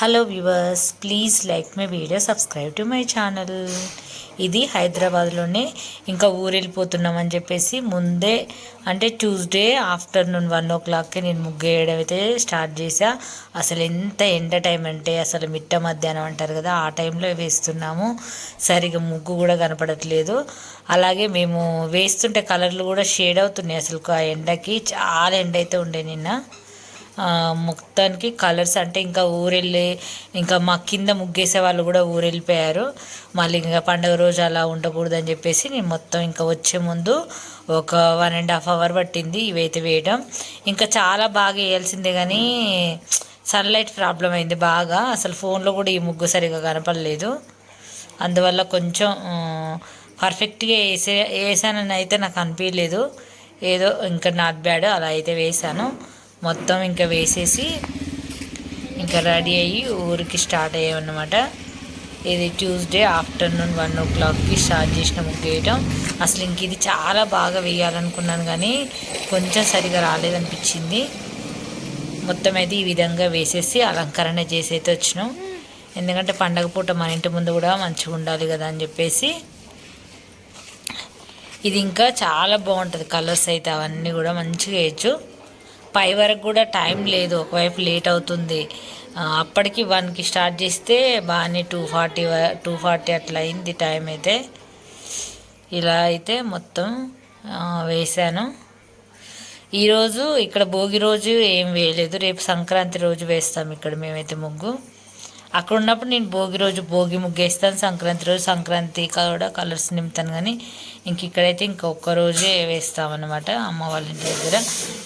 Hello viewers please like my video subscribe to my channel ఇది హైదరాబాద్లోనే ఇంకా ఊరు వెళ్ళిపోతున్నామని చెప్పేసి ముందే అంటే ట్యూస్డే ఆఫ్టర్నూన్ వన్ ఓ క్లాక్కి నేను ముగ్గు వేయడం అయితే స్టార్ట్ చేసా అసలు ఎంత ఎండ టైం అంటే అసలు మిట్ట మధ్యాహ్నం అంటారు కదా ఆ టైంలో వేస్తున్నాము. సరిగా ముగ్గు కూడా కనపడట్లేదు. అలాగే మేము వేస్తుంటే కలర్లు కూడా షేడ్ అవుతున్నాయి అసలు. ఆ ఎండకి చాలా ఎండ అయితే ఉండే నిన్న. మొత్తానికి కలర్స్ అంటే ఇంకా ఊరెళ్ళి ఇంకా మా కింద ముగ్గేసే వాళ్ళు కూడా ఊరెళ్ళిపోయారు. మళ్ళీ ఇంకా పండుగ రోజు అలా ఉండకూడదని చెప్పేసి నేను మొత్తం ఇంకా వచ్చే ముందు ఒక వన్ అండ్ హాఫ్ అవర్ పట్టింది ఇవైతే వేయడం. ఇంకా చాలా బాగా వేయాల్సిందే కానీ సన్లైట్ ప్రాబ్లం అయింది బాగా. అసలు ఫోన్లో కూడా ఈ ముగ్గు సరిగా కనపడలేదు. అందువల్ల కొంచెం పర్ఫెక్ట్గా వేసే వేసానని అయితే నాకు అనిపించలేదు ఏదో ఇంకా నాట్ బ్యాడ్ అలా అయితే వేసాను. మొత్తం ఇంకా వేసేసి ఇంకా రెడీ అయ్యి ఊరికి స్టార్ట్ అయ్యామన్నమాట. ఇది ట్యూస్డే ఆఫ్టర్నూన్ వన్ ఓ క్లాక్కి స్టార్ట్ చేసిన ముగ్గు వేయటం అసలు ఇంక ఇది చాలా బాగా వేయాలనుకున్నాను కానీ కొంచెం సరిగా రాలేదనిపించింది. మొత్తం అయితే ఈ విధంగా వేసేసి అలంకరణ చేసి అయితే వచ్చినాం. ఎందుకంటే పండగ పూట మన ఇంటి ముందు కూడా మంచిగా ఉండాలి కదా అని చెప్పేసి. ఇది ఇంకా చాలా బాగుంటుంది కలర్స్ అయితే అవన్నీ కూడా మంచిగా వేయచ్చు. పై వరకు కూడా టైం లేదు. ఒకవైపు లేట్ అవుతుంది. అప్పటికి వన్కి స్టార్ట్ చేస్తే బాగానే టూ ఫార్టీ టూ ఫార్టీ అట్లా అయింది టైం అయితే. ఇలా అయితే మొత్తం వేసాను ఈరోజు ఇక్కడ భోగి రోజు ఏం వేయలేదు. రేపు సంక్రాంతి రోజు వేస్తాం ఇక్కడ మేమైతే ముగ్గు. అక్కడ ఉన్నప్పుడు నేను భోగి రోజు భోగి ముగ్గేస్తాను సంక్రాంతి రోజు సంక్రాంతి కూడా కలర్స్ నింపుతాను కానీ ఇంక ఇక్కడైతే ఇంకొక రోజే వేస్తామన్నమాట అమ్మ వాళ్ళ ఇంటి దగ్గర.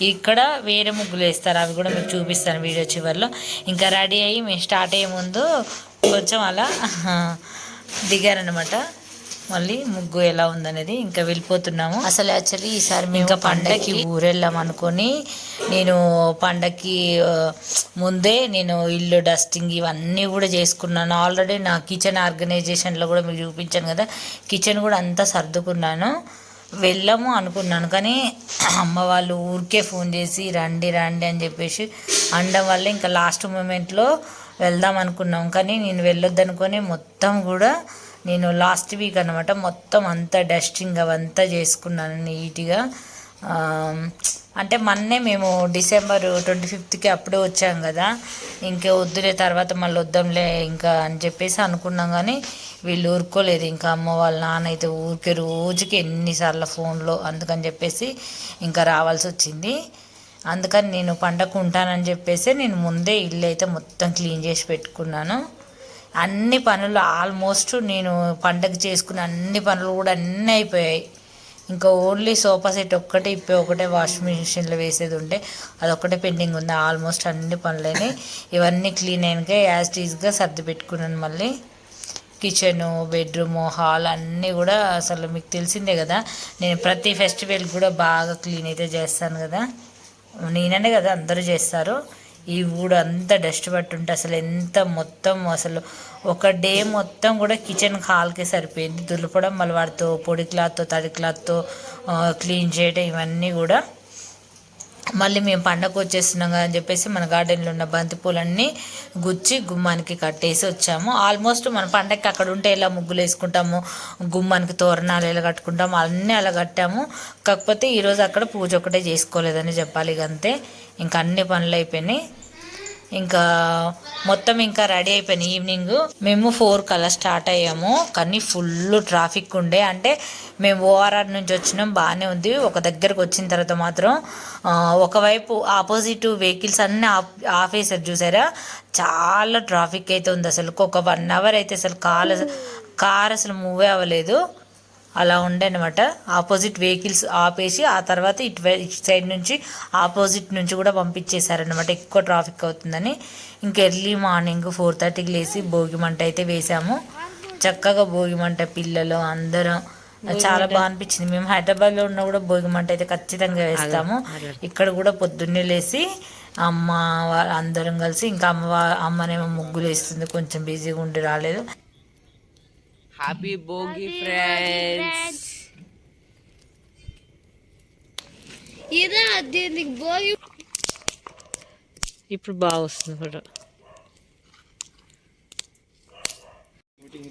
ఇక్కడ వేరే ముగ్గులు వేస్తారు అవి కూడా మీకు చూపిస్తాను వీడియో చివరిలో. ఇంకా రెడీ అయ్యి మేము స్టార్ట్ అయ్యే ముందు కొంచెం అలా దిగారనమాట మళ్ళీ ముగ్గు ఎలా ఉందనేది ఇంకా వెళ్ళిపోతున్నాము. అసలు యాక్చువల్లీ ఈసారి మేము ఇంకా పండగకి ఊరెళ్ళాం అనుకొని నేను పండగకి ముందే నేను ఇల్లు డస్టింగ్ ఇవన్నీ కూడా చేసుకున్నాను. ఆల్రెడీ నా కిచెన్ ఆర్గనైజేషన్లో కూడా మీకు చూపించాను కదా కిచెన్ కూడా అంతా సర్దుకున్నాను. వెళ్ళాము అనుకున్నాను కానీ అమ్మ వాళ్ళు ఊరికే ఫోన్ చేసి రండి రండి అని చెప్పేసి అనడం వల్ల ఇంకా లాస్ట్ మూమెంట్లో వెళ్దాం అనుకున్నాం. కానీ నేను వెళ్ళొద్దనుకొని మొత్తం కూడా నేను లాస్ట్ వీక్ అనమాట మొత్తం అంతా డస్టింగ్ అవంతా చేసుకున్నాను నీట్గా అంటే మొన్నే మేము డిసెంబర్ ట్వంటీ ఫిఫ్త్కి అప్పుడే వచ్చాం కదా. ఇంకా వద్దులే తర్వాత మళ్ళీ వద్దాంలే ఇంకా అని చెప్పేసి అనుకున్నాం కానీ వీళ్ళు ఊరుకోలేదు. ఇంకా అమ్మ వాళ్ళ నాన్న అయితే ఊరికే రోజుకి ఎన్నిసార్లు ఫోన్లో అందుకని చెప్పేసి ఇంకా రావాల్సి వచ్చింది. అందుకని నేను పండగ ఉంటానని చెప్పేసి నేను ముందే ఇల్లు అయితే మొత్తం క్లీన్ చేసి పెట్టుకున్నాను. అన్ని పనులు ఆల్మోస్ట్ నేను పండగ చేసుకున్న అన్ని పనులు కూడా అన్నీ అయిపోయాయి. ఇంకా ఓన్లీ సోఫా సెట్ ఒక్కటే ఇప్పే ఒకటే వాషింగ్ మిషన్లో వేసేది ఉంటే అదొక్కటే పెండింగ్ ఉంది. ఆల్మోస్ట్ అన్ని పనులని ఇవన్నీ క్లీన్ అయినాక యాజ్ టీజ్గా సర్ది పెట్టుకున్నాను మళ్ళీ. కిచెను బెడ్రూము హాల్ అన్నీ కూడా అసలు మీకు తెలిసిందే కదా. నేను ప్రతి ఫెస్టివల్ కూడా బాగా క్లీన్ అయితే చేస్తాను కదా. నేననే కదా అందరూ చేస్తారు. ఈ ఊడు అంతా డస్ట్ పట్టుంటే అసలు ఎంత మొత్తం అసలు ఒక డే మొత్తం కూడా కిచెన్ హాల్కే సరిపోయింది. దులపడం మళ్ళీ వాటితో పొడి క్లాత్తో తడి క్లాత్తో క్లీన్ చేయడం ఇవన్నీ కూడా మళ్ళీ మేము పండగ వచ్చేస్తున్నాం కదా అని చెప్పేసి మన గార్డెన్లో ఉన్న బంతిపూలన్నీ గుచ్చి గుమ్మానికి కట్టేసి వచ్చాము. ఆల్మోస్ట్ మన పండగకి అక్కడ ఉంటే ఎలా ముగ్గులు వేసుకుంటాము గుమ్మానికి తోరణాలు ఎలా కట్టుకుంటాము అన్నీ అలా కట్టాము. కాకపోతే ఈరోజు అక్కడ పూజ ఒకటే చేసుకోలేదని చెప్పాలి ఇక అంతే. ఇంకా అన్ని పనులు అయిపోయినాయి. ఇంకా మొత్తం ఇంకా రెడీ అయిపోయినాయి ఈవినింగ్. మేము ఫోర్ కల్లా స్టార్ట్ అయ్యాము. కానీ ఫుల్ ట్రాఫిక్ ఉండే. అంటే మేము ఓఆర్ఆర్ నుంచి వచ్చినాం బాగానే ఉంది. ఒక దగ్గరకు వచ్చిన తర్వాత మాత్రం ఒకవైపు ఆపోజిట్ వెహికల్స్ అన్నీ ఆఫ్ ఆఫీసర్ చూసారా? చాలా ట్రాఫిక్ అయితే ఉంది అసలు. ఒక వన్ అవర్ అయితే అసలు కార్ కార్ అసలు మూవే అవ్వలేదు. అలా ఉండే అనమాట ఆపోజిట్ వెహికల్స్ ఆపేసి ఆ తర్వాత ఇటు ఇటు సైడ్ నుంచి ఆపోజిట్ నుంచి కూడా పంపించేశారనమాట ఎక్కువ ట్రాఫిక్ అవుతుందని. ఇంక ఎర్లీ మార్నింగ్ ఫోర్ థర్టీకి లేచి భోగి మంట అయితే వేసాము. చక్కగా భోగి మంట పిల్లలు అందరం. చాలా బాగా అనిపించింది. మేము హైదరాబాద్లో ఉన్న కూడా భోగి మంట అయితే ఖచ్చితంగా వేస్తాము. ఇక్కడ కూడా పొద్దున్నే లేచి అమ్మ అందరం కలిసి ఇంకా అమ్మ అమ్మనేమో ముగ్గులు వేస్తుంది. కొంచెం బిజీగా ఉండి రాలేదు. హ్యాపీ భోగి ఫ్రెండ్స్ ఇదే దీనికి భోగి ఇప్పుడు బాగా వస్తుంది ఫోటో మీటింగ్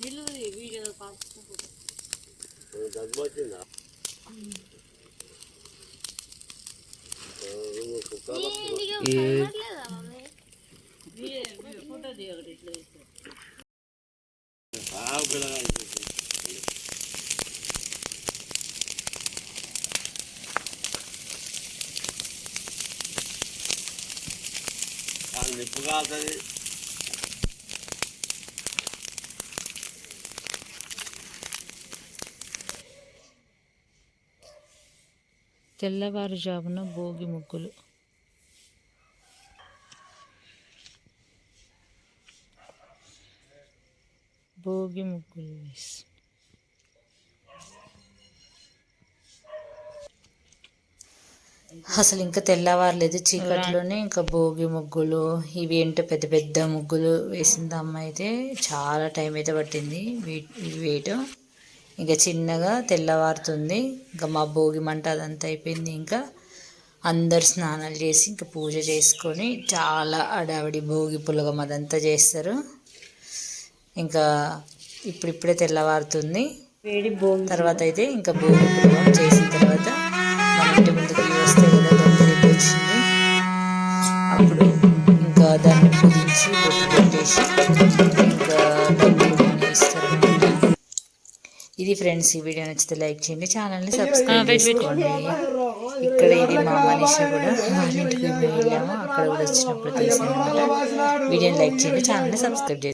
ఎగిరిపోతున్నాయి మొత్తం అనుకున్నాను దగ్గు వచ్చిందా కుక్క లేదా మమ్మీ బాగా పిల్లగా నిప్పు కాలుతుంది తెల్లవారుజామున భోగి ముగ్గులు. భోగి ముగ్గులు వేసి. అసలు ఇంకా తెల్లవారలేదు చీకట్లోనే ఇంకా భోగి ముగ్గులు ఇవి ఏంటో పెద్ద పెద్ద ముగ్గులు వేసింది అమ్మ అయితే చాలా టైం అయితే పట్టింది. వీ- ఇవి వేయటం. ఇంకా చిన్నగా తెల్లవారుతుంది. ఇంకా మా భోగి మంట అదంతా అయిపోయింది. ఇంకా అందరు స్నానాలు చేసి ఇంకా పూజ చేసుకొని చాలా అడావిడి భోగి పులగం అదంతా చేస్తారు. ఇంకా ఇప్పుడిప్పుడే తెల్లవారుతుంది. తర్వాత అయితే ఇంకా భోగి పులగం చేసిన తర్వాత మన ఇంటి ముందుకు ఇవి వస్తాయి కదా వచ్చింది. అప్పుడు ఇంకా దాన్ని పూజించి బొట్టు పెట్టేసి ఇది ఫ్రెండ్స్ ఈ వీడియో నచ్చితే లైక్ చేయండి ఛానల్ని సబ్స్క్రైబ్ చేసుకోండి ఇక్కడ ఇది మా మనిష కూడా వాళ్ళ ఇంటికి వెళ్ళాము అక్కడ కూడా వచ్చినప్పుడు తీసాను అనమాట వీడియోని లైక్ చేయండి ఛానల్ని సబ్స్క్రైబ్ చేయండి